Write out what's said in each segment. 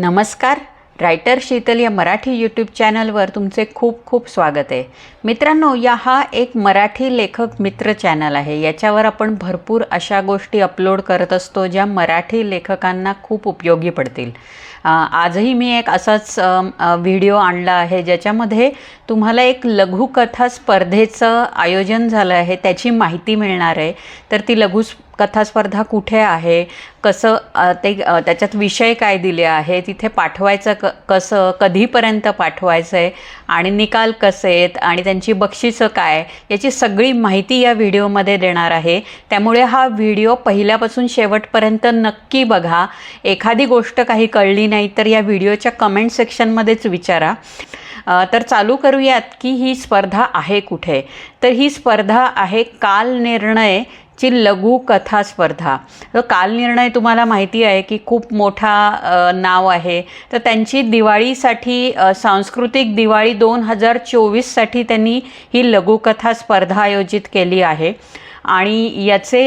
नमस्कार. रायटर शीतल या मराठी यूट्यूब चॅनलवर तुमचे खूप खूप स्वागत आहे. मित्रांनो या हा एक मराठी लेखक मित्र चॅनल आहे. याच्यावर आपण भरपूर अशा गोष्टी अपलोड करत असतो ज्या मराठी लेखकांना खूप उपयोगी पडतील. आजही मी एक असाच व्हिडिओ आणला आहे ज्याच्यामध्ये तुम्हाला एक लघुकथा स्पर्धेचं आयोजन झालं आहे त्याची माहिती मिळणार आहे. तर ती लघु कथा स्पर्धा कुठे आहे? कसं ते त्याच्यात विषय काय दिले आहे तिथे पाठवायचं क कसं कधीपर्यंत पाठवायचं आहे आणि निकाल कसे आहेत? आणि त्यांची बक्षिसं काय? याची सगळी माहिती या व्हिडिओमध्ये देणार आहे. त्यामुळे हा व्हिडिओ पहिल्यापासून शेवटपर्यंत नक्की बघा. एखादी गोष्ट काही कळली नाही तर या व्हिडिओच्या कमेंट सेक्शनमध्येच विचारा. तर चालू करूयात की ही स्पर्धा आहे कुठे? तर ही स्पर्धा आहे काल निर्णय ची लघुकथा स्पर्धा. तर काल निर्णय तुम्हाला माहिती आहे की खूप मोठा नाव आहे. तर त्यांची दिवाळीसाठी सांस्कृतिक दिवाळी दोन हजार चोवीससाठी त्यांनी ही लघुकथा स्पर्धा आयोजित केली आहे. आणि याचे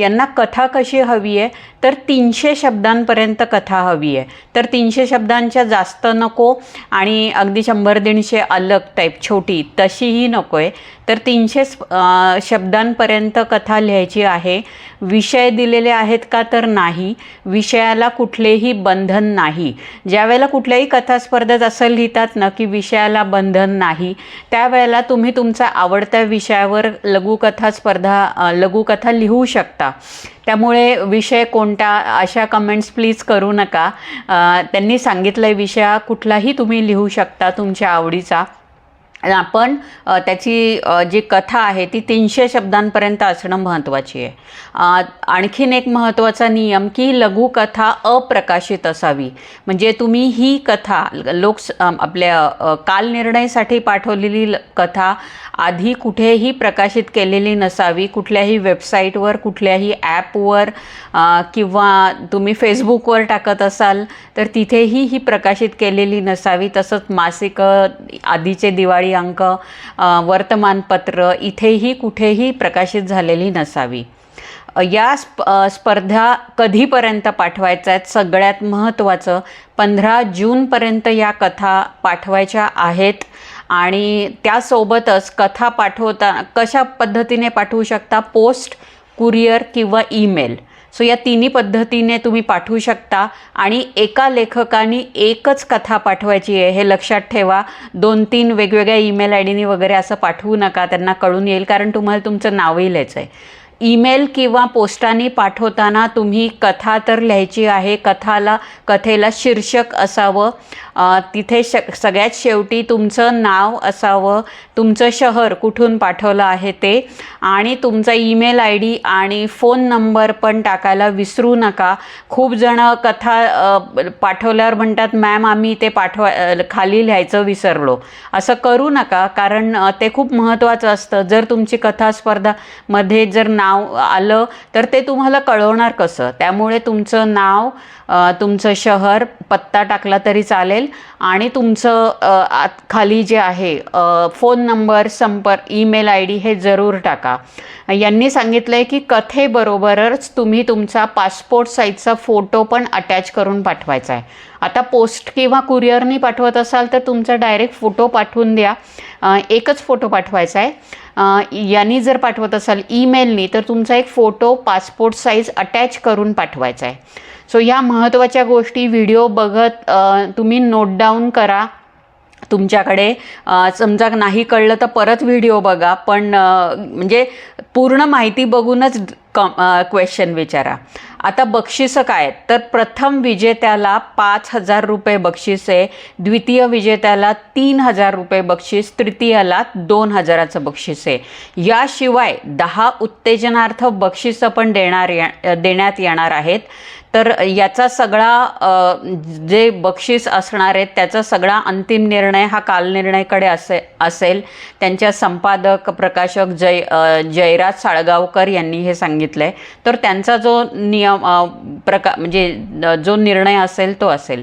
यांना कथा कशी हवी आहे? तर तीनशे शब्दांपर्यंत कथा हवी आहे. तर तीनशे शब्दांच्या जास्त नको आणि अगदी शंभर दीडशे अलग टाईप छोटी तशीही नको आहे. तर तीनशे शब्दांपर्यंत कथा लिहायची आहे. विषय दिलेले आहेत का तर नाही. विषयाला कुठलेही बंधन नाही. ज्यावेळेला कुठल्याही कथा स्पर्धेत असं लिहितात ना की विषयाला बंधन नाही त्यावेळेला तुम्ही तुमचा आवडत्या विषयावर लघुकथा स्पर्धा लघुकथा लिहू शकता. त्यामुळे विषय कोणता अशा कमेंट्स प्लीज करू नका. त्यांनी सांगितलं आहे विषय कुठलाही तुम्ही लिहू शकता तुमच्या आवडीचा. आपण त्याची जी कथा आहे ती तीनशे शब्दांपर्यंत असणं महत्त्वाची आहे. आणखीन एक महत्त्वाचा नियम की लघुकथा अप्रकाशित असावी. म्हणजे तुम्ही ही कथा लोक आपल्या कालनिर्णयसाठी पाठवलेली ल- कथा आधी कुठेही प्रकाशित केलेली नसावी. कुठल्याही वेबसाईटवर कुठल्याही ॲपवर किंवा तुम्ही फेसबुकवर टाकत असाल तर तिथेही ही प्रकाशित केलेली नसावी. तसंच मासिक आधीचे दिवाळी अंक वर्तमानपत्र इथेही कुठेही प्रकाशित झालेली नसावी. या स्प स्पर्धा कधीपर्यंत पाठवायच्या आहेत? सगळ्यात महत्त्वाचं पंधरा जूनपर्यंत या कथा पाठवायच्या आहेत आणि त्यासोबतच कथा पाठवता कशा पद्धतीने पाठवू शकता? पोस्ट कुरिअर किंवा ईमेल? सो या तिन्ही पद्धतीने तुम्ही पाठवू शकता. आणि एका लेखकाने एकच कथा पाठवायची आहे हे लक्षात ठेवा. दोन तीन वेगवेगळ्या ईमेल आय डीनी वगैरे असं पाठवू नका त्यांना कळून येईल कारण तुम्हाला तुमचं नावही लिहायचं आहे. ईमेल किंवा पोस्टाने पाठवताना तुम्ही कथा तर लिहायची आहे कथाला कथेला शीर्षक असावं. तिथे श सगळ्यात शेवटी तुमचं नाव असावं. तुमचं शहर कुठून पाठवलं आहे ते? आणि तुमचा ईमेल आय डी आणि फोन नंबर पण टाकायला विसरू नका. खूप जणं कथा पाठवल्यावर म्हणतात मॅम आम्ही ते पाठवा खाली लिहायचं विसरलो. असं करू नका कारण ते खूप महत्त्वाचं असतं. जर तुमची कथा स्पर्धामध्ये जर नाव आलं तर ते तुम्हाला कळवणार कसं? त्यामुळे तुमचं नाव तुमचं शहर पत्ता टाकला तरी चालेल. आणि तुमचं आत खाली जे आहे फोन नंबर संपर्क ईमेल आय डी हे जरूर टाका. यांनी सांगितलं आहे की कथेबरोबरच तुम्ही तुमचा पासपोर्ट साईजचा फोटो पण अटॅच करून पाठवायचा आहे. आता पोस्ट किंवा कुरिअरनी पाठवत असाल तर तुमचा डायरेक्ट फोटो पाठवून द्या. एकच फोटो पाठवायचा आहे. यांनी जर पाठवत असाल ईमेलनी तर तुमचा एक फोटो पासपोर्ट साईज अटॅच करून पाठवायचा आहे. सो ह्या महत्त्वाच्या गोष्टी व्हिडिओ बघत तुम्ही नोट डाऊन करा. तुमच्याकडे समजा नाही कळलं तर परत व्हिडिओ बघा. पण म्हणजे पूर्ण माहिती बघूनच क क्वेश्चन विचारा. आता बक्षिसं काय आहेत? तर प्रथम विजेत्याला पाच हजार रुपये बक्षीस आहे. द्वितीय विजेत्याला तीन हजार रुपये बक्षीस. तृतीयाला दोन हजाराचं बक्षीस आहे. याशिवाय दहा उत्तेजनार्थ बक्षिसं पण देणार या देण्यात येणार आहेत. तर याचा सगळा जे बक्षीस असणार आहेत त्याचा सगळा अंतिम निर्णय हा काल निर्णयकडे असे असेल. त्यांच्या संपादक प्रकाशक जय जयराज साळगावकर यांनी हे सांगितलं. आहे तर त्यांचा जो नियम प्रका म्हणजे जो निर्णय असेल तो असेल.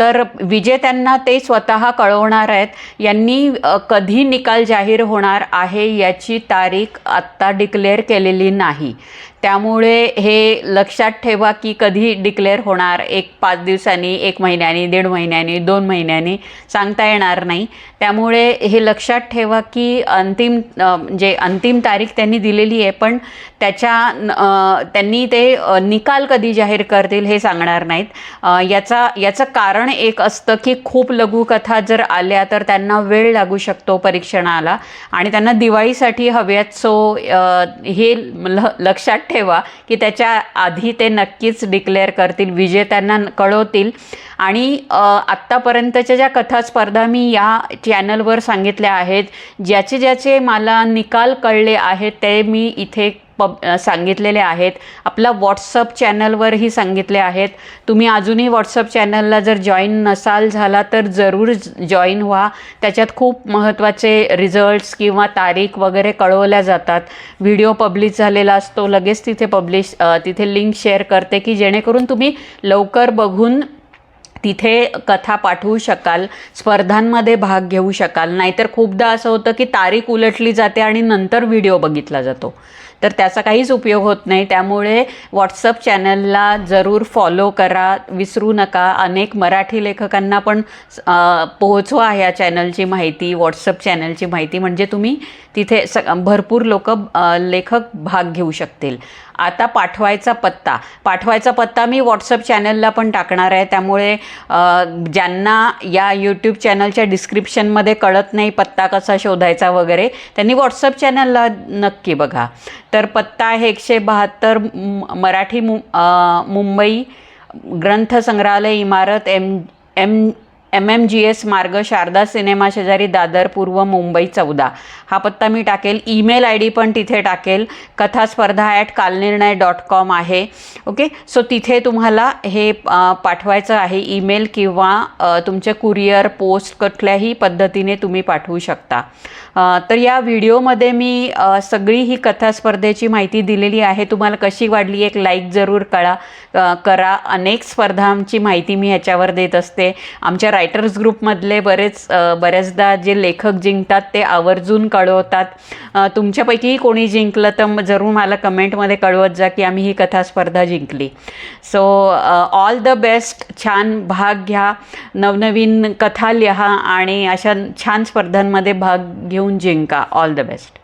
तर विजेत्यांना ते स्वतः कळवणार आहेत यांनी कधी निकाल जाहीर होणार आहे याची तारीख आत्ता डिक्लेअर केलेली नाही. त्यामुळे हे लक्षात ठेवा की कधी डिक्लेअर होणार. एक पाच दिवसांनी एक महिन्यानी दीड महिन्यानी दोन महिन्यानी सांगता येणार नाही. त्यामुळे हे लक्षात ठेवा की अंतिम म्हणजे अंतिम तारीख त्यांनी दिलेली आहे पण त्याच्या त्यांनी ते निकाल कधी जाहीर करतील हे सांगणार नाहीत. याचा याचं कारण एक असतं की खूप लघुकथा जर आल्या तर त्यांना वेळ लागू शकतो परीक्षणाला. आणि त्यांना दिवाळीसाठी हव्यात. सो हे ल लक्षात ठेवा की त्याच्या आधी ते नक्कीच डिक्लेअर करतील विजेत्यांना कळवतील. आणि आत्तापर्यंतच्या ज्या कथा स्पर्धा मी या चॅनलवर सांगितल्या आहेत ज्याचे ज्याचे मला निकाल कळले आहेत ते मी इथे पब सांगितलेले आहेत. आपला व्हॉट्सअप चॅनलवरही सांगितले आहेत. तुम्ही अजूनही व्हॉट्सअप चॅनलला जर जॉईन नसाल झाला तर जरूर जॉईन व्हा. त्याच्यात खूप महत्त्वाचे रिझल्ट्स किंवा तारीख वगैरे कळवल्या जातात. व्हिडिओ पब्लिश झालेला असतो. लगेच तिथे पब्लिश तिथे लिंक शेअर करते की जेणेकरून तुम्ही लवकर बघून तिथे कथा पाठवू शकाल स्पर्धांमध्ये भाग घेऊ शकाल. नाहीतर खूपदा असं होतं की तारीख उलटली जाते आणि नंतर व्हिडिओ बघितला जातो. तर त्याचा काहीच उपयोग होत नाही. त्यामुळे व्हॉट्सअप चॅनलला जरूर फॉलो करा. विसरू नका. अनेक मराठी लेखकांना पण पोहोचवा ह्या चॅनलची माहिती व्हॉट्सअप चॅनलची माहिती. म्हणजे तुम्ही तिथे स भरपूर लोक लेखक भाग घेऊ शकतील. आता पाठवायचा पत्ता. पाठवायचा पत्ता मी व्हॉट्सअप चॅनलला पण टाकणार आहे. त्यामुळे ज्यांना या यूट्यूब चॅनलच्या डिस्क्रिप्शनमध्ये कळत नाही पत्ता कसा शोधायचा वगैरे त्यांनी व्हॉट्सअप चॅनलला नक्की बघा. तर पत्ता आहे एकशे बहात्तर मराठी मु मुंबई ग्रंथसंग्रहालय इमारत M M M M G S Marg Sharada cinema शेजारी दादर पूर्व मुंबई चौदा. हा पत्ता मी टाकेल. ईमेल आय डी पण तिथे टाकेल. कथा स्पर्धा ॲट कालनिर्णय डॉट कॉम आहे. ओके सो तिथे तुम्हाला हे पाठवायचं आहे ईमेल किंवा तुमचे कुरिअर पोस्ट कुठल्याही पद्धतीने तुम्ही पाठवू शकता. तर या व्हिडिओमध्ये मी सगळी ही कथा स्पर्धेची माहिती दिलेली आहे. तुम्हाला कशी वाढली एक लाईक जरूर कळा करा. अनेक स्पर्धांची माहिती मी ह्याच्यावर देत असते. आमच्या रायटर्स ग्रुपमधले बरेच बऱ्याचदा जे लेखक जिंकतात ते आवर्जून कळवतात. तुमच्यापैकीही कोणी जिंकलं तर जरूर मला कमेंटमध्ये कळवत जा की आम्ही ही कथा स्पर्धा जिंकली सो ऑल द बेस्ट छान भाग घ्या नवनवीन कथा लिहा आणि अशा छान स्पर्धांमध्ये भाग घेऊन जिंका. All the best